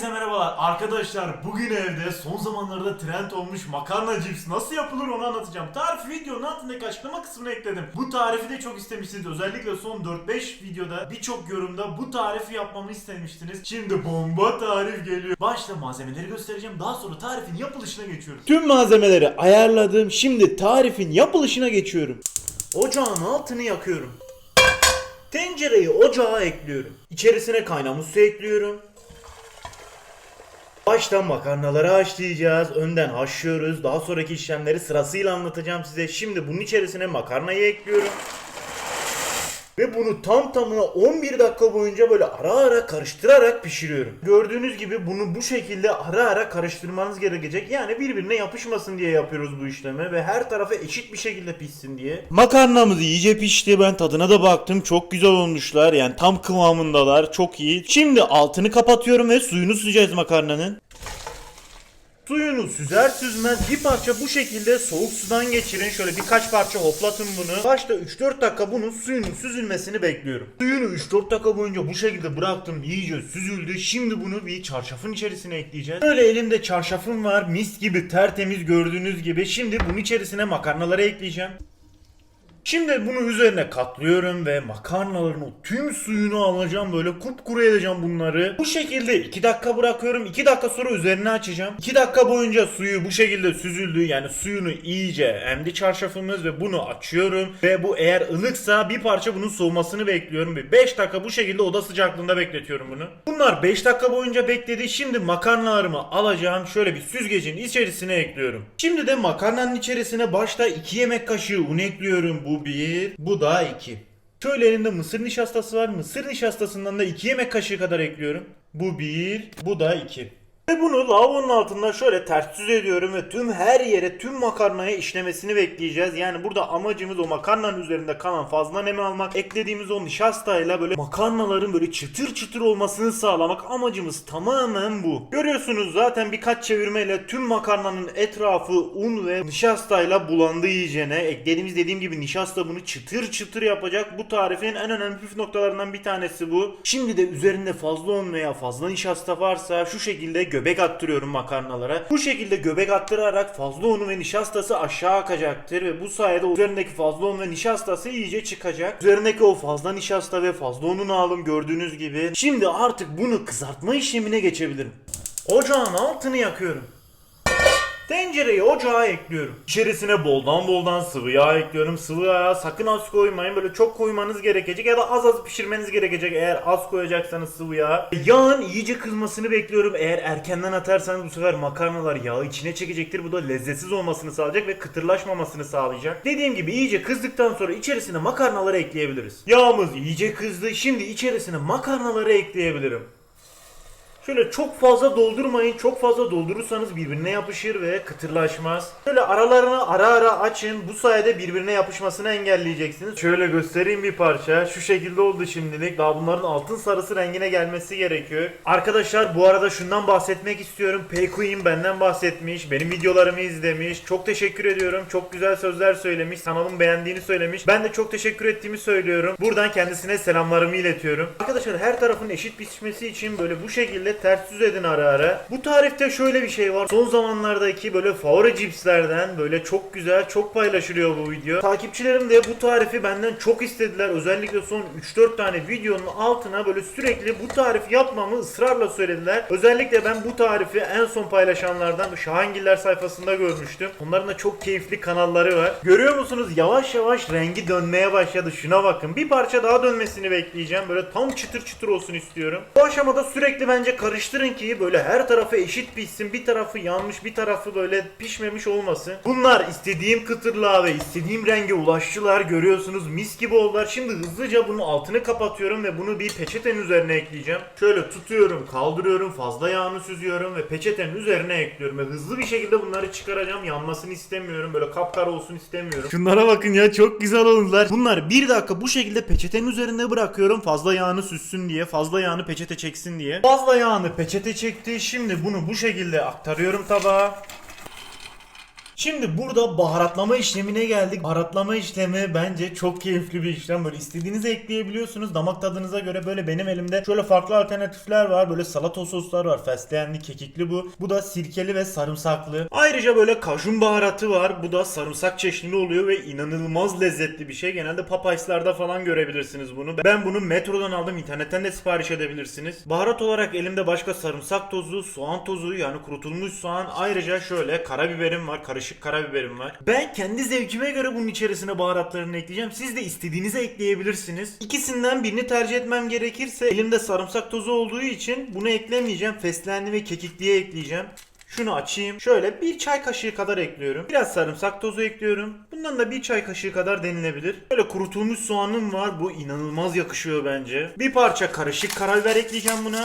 Herkese merhabalar arkadaşlar bugün evde son zamanlarda trend olmuş makarna cips nasıl yapılır onu anlatacağım. Tarifi videonun altındaki açıklama kısmına ekledim. Bu tarifi de çok istemişsiniz özellikle son 4-5 videoda birçok yorumda bu tarifi yapmamı istemiştiniz. Şimdi bomba tarif geliyor. Başta malzemeleri göstereceğim daha sonra tarifin yapılışına geçiyoruz. Tüm malzemeleri ayarladım. Şimdi tarifin yapılışına geçiyorum. Ocağın altını yakıyorum. Tencereyi ocağa ekliyorum. İçerisine kaynamış su ekliyorum. Baştan makarnaları haşlayacağız. Önden haşlıyoruz. Daha sonraki işlemleri sırasıyla anlatacağım size. Şimdi bunun içerisine makarnayı ekliyorum. Ve bunu tam tamına 11 dakika boyunca böyle ara ara karıştırarak pişiriyorum. Gördüğünüz gibi bunu bu şekilde ara ara karıştırmanız gerekecek. Yani birbirine yapışmasın diye yapıyoruz bu işlemi ve her tarafa eşit bir şekilde pişsin diye. Makarnamız iyice pişti. Ben tadına da baktım. Çok güzel olmuşlar. Yani tam kıvamındalar. Çok iyi. Şimdi altını kapatıyorum ve suyunu süzeceğiz makarnanın. Suyunu süzer süzmez bir parça bu şekilde soğuk sudan geçirin. Şöyle birkaç parça hoplatın bunu. Başta 3-4 dakika bunun suyunun süzülmesini bekliyorum. Suyunu 3-4 dakika boyunca bu şekilde bıraktım. iyice süzüldü. Şimdi bunu bir çarşafın içerisine ekleyeceğiz. Böyle elimde çarşafım var. Mis gibi tertemiz gördüğünüz gibi. Şimdi bunun içerisine makarnaları ekleyeceğim. Şimdi bunu üzerine katlıyorum ve makarnaların o tüm suyunu alacağım böyle kupkuru edeceğim bunları. Bu şekilde 2 dakika bırakıyorum. 2 dakika sonra üzerine açacağım. 2 dakika boyunca suyu bu şekilde süzüldü. Yani suyunu iyice emdi çarşafımız ve bunu açıyorum. Ve bu eğer ılıksa bir parça bunun soğumasını bekliyorum. Ve 5 dakika bu şekilde oda sıcaklığında bekletiyorum bunu. Bunlar 5 dakika boyunca bekledi. Şimdi makarnalarımı alacağım. Şöyle bir süzgecin içerisine ekliyorum. Şimdi de makarnanın içerisine başta 2 yemek kaşığı un ekliyorum. Bu bir, bu da 2. Şöyle elimde mısır nişastası var. Mısır nişastasından da 2 yemek kaşığı kadar ekliyorum. Bu bir, bu da 2. Ve bunu lavabonun altında şöyle ters düz ediyorum ve tüm her yere tüm makarnaya işlemesini bekleyeceğiz. Yani burada amacımız o makarnanın üzerinde kalan fazla nemi almak. Eklediğimiz o nişastayla böyle makarnaların böyle çıtır çıtır olmasını sağlamak amacımız tamamen bu. Görüyorsunuz zaten birkaç çevirmeyle tüm makarnanın etrafı un ve nişastayla bulandı iyicene. Eklediğimiz dediğim gibi nişasta bunu çıtır çıtır yapacak. Bu tarifin en önemli püf noktalarından bir tanesi bu. Şimdi de üzerinde fazla un veya fazla nişasta varsa şu şekilde göbek attırıyorum makarnalara. Bu şekilde göbek attırarak fazla unu ve nişastası aşağı akacaktır ve bu sayede üzerindeki fazla un ve nişastası iyice çıkacak. Üzerindeki o fazla nişasta ve fazla ununu aldım gördüğünüz gibi. Şimdi artık bunu kızartma işlemine geçebilirim. Ocağın altını yakıyorum. Tencereyi ocağa ekliyorum. İçerisine boldan boldan sıvı yağ ekliyorum. Sıvı yağı sakın az koymayın. Böyle çok koymanız gerekecek ya da az az pişirmeniz gerekecek eğer az koyacaksanız sıvı yağ. Yağın iyice kızmasını bekliyorum. Eğer erkenden atarsanız bu sefer makarnalar yağı içine çekecektir. Bu da lezzetsiz olmasını sağlayacak ve kıtırlaşmamasını sağlayacak. Dediğim gibi iyice kızdıktan sonra içerisine makarnaları ekleyebiliriz. Yağımız iyice kızdı. Şimdi içerisine makarnaları ekleyebilirim. Şöyle çok fazla doldurmayın. Çok fazla doldurursanız birbirine yapışır ve kıtırlaşmaz. Şöyle aralarını ara ara açın. Bu sayede birbirine yapışmasını engelleyeceksiniz. Şöyle göstereyim bir parça. Şu şekilde oldu şimdilik. Daha bunların altın sarısı rengine gelmesi gerekiyor. Arkadaşlar bu arada şundan bahsetmek istiyorum. Payqueen benden bahsetmiş. Benim videolarımı izlemiş. Çok teşekkür ediyorum. Çok güzel sözler söylemiş. Kanalımı beğendiğini söylemiş. Ben de çok teşekkür ettiğimi söylüyorum. Buradan kendisine selamlarımı iletiyorum. Arkadaşlar her tarafın eşit pişmesi için böyle bu şekilde ters düz edin ara ara. Bu tarifte şöyle bir şey var. Son zamanlardaki böyle favori cipslerden böyle çok güzel, çok paylaşılıyor bu video. Takipçilerim de bu tarifi benden çok istediler. Özellikle son 3-4 tane videonun altına böyle sürekli bu tarifi yapmamı ısrarla söylediler. Özellikle ben bu tarifi en son paylaşanlardan Şahangiller sayfasında görmüştüm. Onların da çok keyifli kanalları var. Görüyor musunuz? Yavaş yavaş rengi dönmeye başladı. Şuna bakın. Bir parça daha dönmesini bekleyeceğim. Böyle tam çıtır çıtır olsun istiyorum. Bu aşamada sürekli bence karıştırın ki böyle her tarafı eşit pişsin. Bir tarafı yanmış, bir tarafı böyle pişmemiş olmasın. Bunlar istediğim kıtırlığa ve istediğim renge ulaştılar. Görüyorsunuz mis gibi oldular. Şimdi hızlıca bunun altını kapatıyorum ve bunu bir peçetenin üzerine ekleyeceğim. Şöyle tutuyorum, kaldırıyorum, fazla yağını süzüyorum ve peçetenin üzerine ekliyorum ve hızlı bir şekilde bunları çıkaracağım. Yanmasını istemiyorum. Böyle kapkara olsun istemiyorum. Şunlara bakın ya çok güzel oldular. Bunlar bir dakika bu şekilde peçetenin üzerinde bırakıyorum. Fazla yağını süssün diye, fazla yağını peçete çeksin diye. Fazla yağını peçete çekti. Şimdi bunu bu şekilde aktarıyorum tabağa. Şimdi burada baharatlama işlemine geldik. Baharatlama işlemi bence çok keyifli bir işlem. Böyle istediğinizi ekleyebiliyorsunuz. Damak tadınıza göre böyle benim elimde şöyle farklı alternatifler var. Böyle salata soslar var. Fesleğenli, kekikli bu. Bu da sirkeli ve sarımsaklı. Ayrıca böyle kajun baharatı var. Bu da sarımsak çeşnili oluyor ve inanılmaz lezzetli bir şey. Genelde Popeyes'larda falan görebilirsiniz bunu. Ben bunu metrodan aldım. internetten de sipariş edebilirsiniz. Baharat olarak elimde başka sarımsak tozu, soğan tozu yani kurutulmuş soğan. Ayrıca şöyle karabiberim var. Karışık karabiberim var. Ben kendi zevkime göre bunun içerisine baharatlarını ekleyeceğim. Siz de istediğinizi ekleyebilirsiniz. İkisinden birini tercih etmem gerekirse elimde sarımsak tozu olduğu için bunu eklemeyeceğim. Fesleğenli ve kekikliye ekleyeceğim. Şunu açayım. Şöyle bir çay kaşığı kadar ekliyorum. Biraz sarımsak tozu ekliyorum. Bundan da bir çay kaşığı kadar denilebilir. Böyle kurutulmuş soğanım var. Bu inanılmaz yakışıyor bence. Bir parça karışık karabiber ekleyeceğim buna.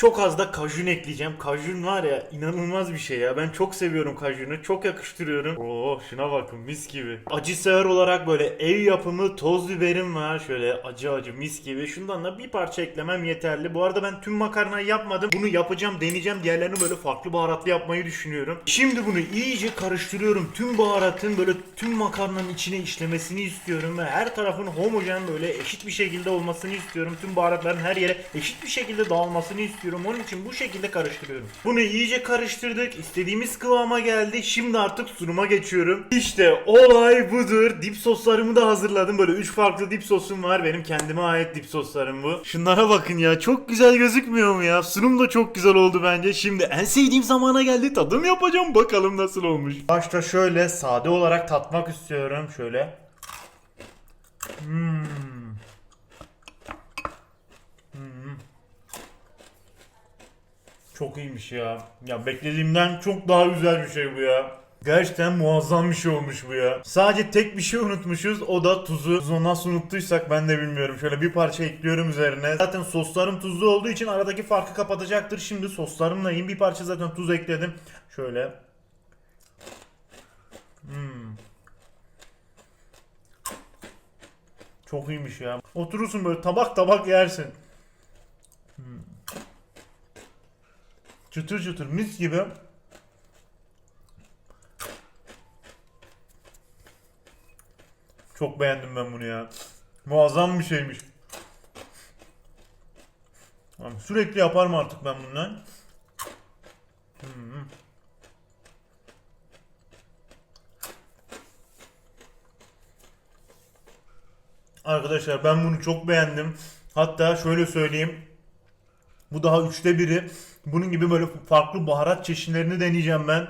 Çok az da kajun ekleyeceğim. Kajun var ya inanılmaz bir şey ya. Ben çok seviyorum kajunu. Çok yakıştırıyorum. Oo şuna bakın mis gibi. Acı sever olarak böyle ev yapımı toz biberim var. Şöyle acı acı mis gibi. Şundan da bir parça eklemem yeterli. Bu arada ben tüm makarnayı yapmadım. Bunu yapacağım, deneyeceğim. Diğerlerini böyle farklı baharatlı yapmayı düşünüyorum. Şimdi bunu iyice karıştırıyorum. Tüm baharatın böyle tüm makarnanın içine işlemesini istiyorum ve her tarafın homojen böyle eşit bir şekilde olmasını istiyorum. Tüm baharatların her yere eşit bir şekilde dağılmasını istiyorum. Onun için bu şekilde karıştırıyorum. Bunu iyice karıştırdık. İstediğimiz kıvama geldi. Şimdi artık sunuma geçiyorum. İşte olay budur. Dip soslarımı da hazırladım. Böyle 3 farklı dip sosum var. Benim kendime ait dip soslarım bu. Şunlara bakın ya. Çok güzel gözükmüyor mu ya? Sunum da çok güzel oldu bence. Şimdi en sevdiğim zamana geldi. Tadım yapacağım. Bakalım nasıl olmuş. Başta şöyle sade olarak tatmak istiyorum. Şöyle. Hmm. Çok iyiymiş ya. Ya beklediğimden çok daha güzel bir şey bu ya. Gerçekten muazzam bir şey olmuş bu ya. Sadece tek bir şey unutmuşuz. O da tuzu. Tuzu nasıl unuttuysak ben de bilmiyorum. Şöyle bir parça ekliyorum üzerine. Zaten soslarım tuzlu olduğu için aradaki farkı kapatacaktır. Şimdi soslarımla yiyeyim. Bir parça zaten tuz ekledim. Şöyle. Hmm. Çok iyiymiş ya. Oturursun böyle tabak tabak yersin. Çıtır çıtır mis gibi. Çok beğendim ben bunu ya. Muazzam bir şeymiş. Sürekli yaparım artık ben bundan. Arkadaşlar ben bunu çok beğendim. Hatta şöyle söyleyeyim. Bu daha üçte biri. Bunun gibi böyle farklı baharat çeşitlerini deneyeceğim ben.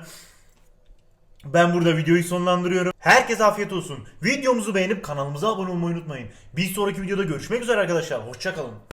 Ben burada videoyu sonlandırıyorum. Herkese afiyet olsun. Videomuzu beğenip kanalımıza abone olmayı unutmayın. Bir sonraki videoda görüşmek üzere arkadaşlar. Hoşçakalın.